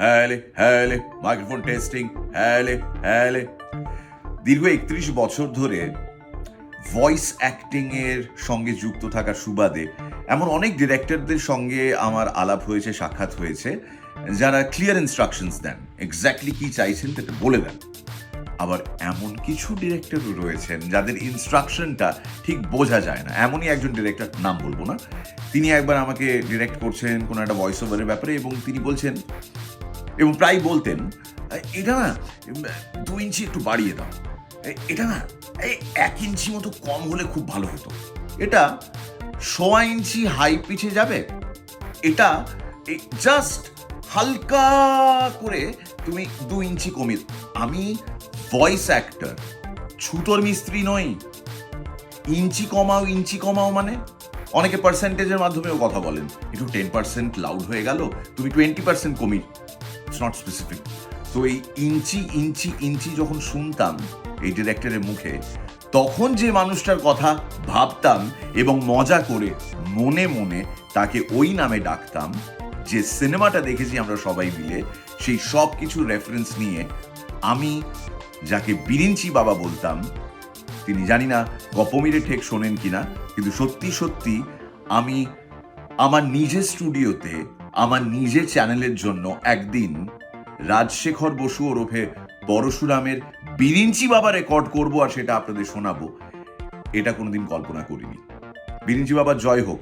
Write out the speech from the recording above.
হ্যালে হ্যালে microphone testing হ্যালে হ্যালে। দীর্ঘ একত্রিশ বছর ধরে ভয়েস অ্যাক্টিং এর সঙ্গে যুক্ত থাকার সুবাদে এমন অনেক ডিরেক্টরদের সঙ্গে আমার আলাপ হয়েছে, সাক্ষাৎ হয়েছে, যারা ক্লিয়ার ইনস্ট্রাকশনস দেন। এক্স্যাক্টলি কি চাইছেন তাকে বলে দেন। আবার এমন কিছু ডিরেক্টরও রয়েছেন যাদের ইনস্ট্রাকশনটা ঠিক বোঝা যায় না। এমনই একজন ডিরেক্টর নাম বলব না। তিনি একবার আমাকে ডিরেক্ট করছেন কোনো একটা ভয়েস ওভারের ব্যাপারে এবং তিনি বলছেন এবং প্রায় বলতেন, এটা না, দু ইঞ্চি একটু বাড়িয়ে দাও। এটা না, এই এক ইঞ্চি মতো কম হলে খুব ভালো হতো। এটা সোয়া ইঞ্চি হাই পিছে যাবে। এটা জাস্ট হালকা করে তুমি দু ইঞ্চি কমিয়ে আমি ভয়েস অ্যাক্টর ছুতোর মিস্ত্রি নই। ইঞ্চি কমাও ইঞ্চি কমাও মানে? অনেকে পার্সেন্টেজের মাধ্যমেও কথা বলেন। একটু টেন পার্সেন্ট লাউড হয়ে গেল, তুমি টোয়েন্টি পার্সেন্ট কমি ইটস নট স্পেসিফিক তো এই ইঞ্চি ইঞ্চি ইঞ্চি যখন শুনতাম এই ডিরেক্টরের মুখে, তখন যে মানুষটার কথা ভাবতাম এবং মজা করে মনে মনে তাকে ওই নামে ডাকতাম, যে সিনেমাটা দেখেছি আমরা সবাই মিলে, সেই সব কিছু রেফারেন্স নিয়ে আমি যাকে বিরিঞ্চি বাবা বলতাম, তিনি জানি না গপমিরে ঠেক শোনেন কিনা, কিন্তু সত্যি সত্যি আমি আমার নিজের স্টুডিওতে আমার নিজের চ্যানেলের জন্য একদিন রাজশেখর বসু ওরফে পরশুরামের বিরিঞ্চি বাবা রেকর্ড করব আর সেটা আপনাদের শোনাবো। এটা কোনোদিন কল্পনা করিনি। বিরিঞ্চি বাবা, জয় হোক।